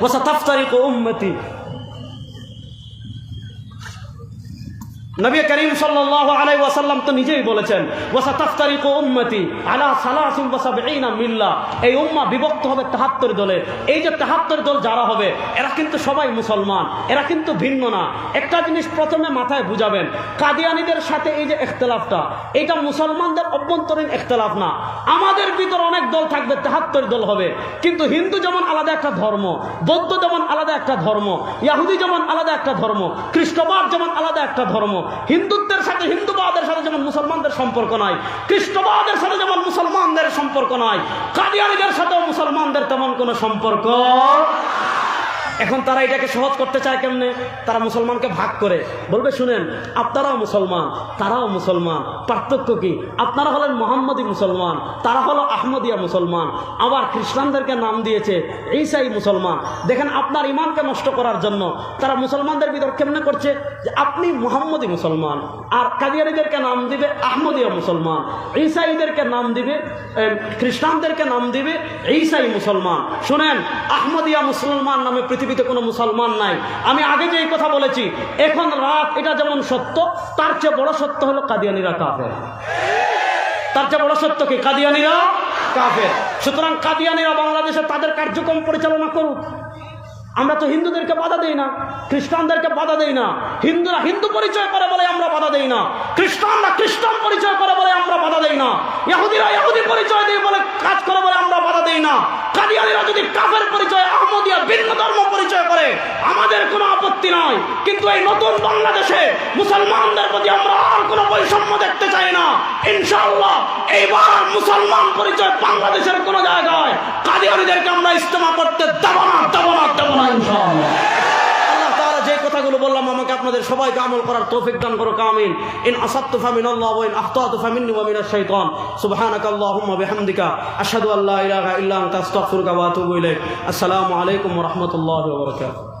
وستفترق أمتي. নবী করিম সাল্লাল্লাহু আলাইহি ওয়াসাল্লাম তো নিজেই বলেছেন এই উম্মাহ বিভক্ত হবে 73 দলে। এই যে 73 দল যারা হবে, এরা কিন্তু সবাই মুসলমান, এরা কিন্তু ভিন্ন না। একটা জিনিস প্রথমে মাথায় বুঝাবেন, কাদিয়ানীদের সাথে এই যে ইখতিলাফটা, এটা মুসলমানদের অভ্যন্তরীণ ইখতিলাফ না। আমাদের ভিতর অনেক দল থাকবে 73 দল হবে। কিন্তু হিন্দু যেমন আলাদা একটা ধর্ম, বৌদ্ধ যেমন আলাদা একটা ধর্ম, ইয়াহুদি যেমন আলাদা একটা ধর্ম, খ্রিস্টবাদ যেমন আলাদা একটা ধর্ম। হিন্দুত্বের সাথে হিন্দুবাদের সাথে যেমন মুসলমানদের সম্পর্ক নয় খ্রিস্টবাদের সাথে যেমন মুসলমানদের সম্পর্ক নয় কাদিয়ানিদের সাথেও মুসলমানদের তেমন কোনো সম্পর্ক এখন তারা এটাকে সহজ করতে চায় কেমনে? তারা মুসলমানকে ভাগ করে। বলবে, শুনেন, আপনারাও মুসলমান, তারাও মুসলমান। পার্থক্য কি? আপনারা হলেন মোহাম্মদী মুসলমান, তারা হলো আহমদিয়া মুসলমান। আবার খ্রিস্টানদেরকে নাম দিয়েছে ঈসাই মুসলমান। দেখেন, আপনার ইমানকে নষ্ট করার জন্য তারা মুসলমানদের ভিতর কেমনে করছে? যে আপনি মোহাম্মদী মুসলমান, আর কাদিয়ারিদেরকে নাম দিবে আহমদিয়া মুসলমান। ঈসাইদেরকে নাম দিবে খ্রিস্টানদেরকে নাম দিবে ঈসাই মুসলমান। শুনেন, আহমদিয়া মুসলমান নামে পৃথিবীতে কোনো মুসলমান নাই। আমি আগে যে এই কথা বলেছি, এখন রাত এটা যেমন সত্য, তার চেয়ে বড় সত্য হলো কাদিয়ানিরা কাফের। তার চেয়ে বড় সত্য কি? কাদিয়ানিরা কাফের। সুতরাং কাদিয়ানিরা বাংলাদেশে তাদের কার্যক্রম পরিচালনা করুক। আমরা তো হিন্দুদেরকে বাধা দেই না, খ্রিস্টানদেরকে বাধা দেই না। হিন্দুরা হিন্দু পরিচয় করে বলে আমরা বাধা দেই না। খ্রিস্টানরা খ্রিস্টান পরিচয় করে বলে আমরা বাধা দেই না। ইহুদিরা ইহুদি পরিচয় দিয়ে বলে কাজ করে বলে আমরা বাধা দেই না। কাদিয়ানিরা যদি কাফের পরিচয় আহমদিয়া ভিন্ন ধর্ম পরিচয় করে আমাদের কোনো আপত্তি নয় কিন্তু এই নতুন বাংলাদেশে মুসলমানদের প্রতি আমরা আর কোনো বৈষম্য দেখতে চাই না। ইনশাল্লাহ এইবার মুসলমান পরিচয় বাংলাদেশের কোনো জায়গায় কাদিয়ানিদেরকে আমরা ইস্তেমা করতে দেব না দেব না দেব না, ইনশাআল্লাহ। আল্লাহ যে কথাগুলো বললাম, আমাকে আপনাদের সবাইকে আমল করার তৌফিক দান করো কামিন ইন আসাদতু ফামিনাল্লাহ ওয়া ইন আখতাতু ওয়া মিনাশ শাইতান। আল্লাহুম্মা বিহামদিকা, আশহাদু আল্লা ইলাহা ইল্লা আনতা, আস্তাগফিরুকা ওয়া আতুবু ইলাইক। আসসালামু আলাইকুম ওয়া রাহমাতুল্লাহি ওয়া বারাকাতুহু।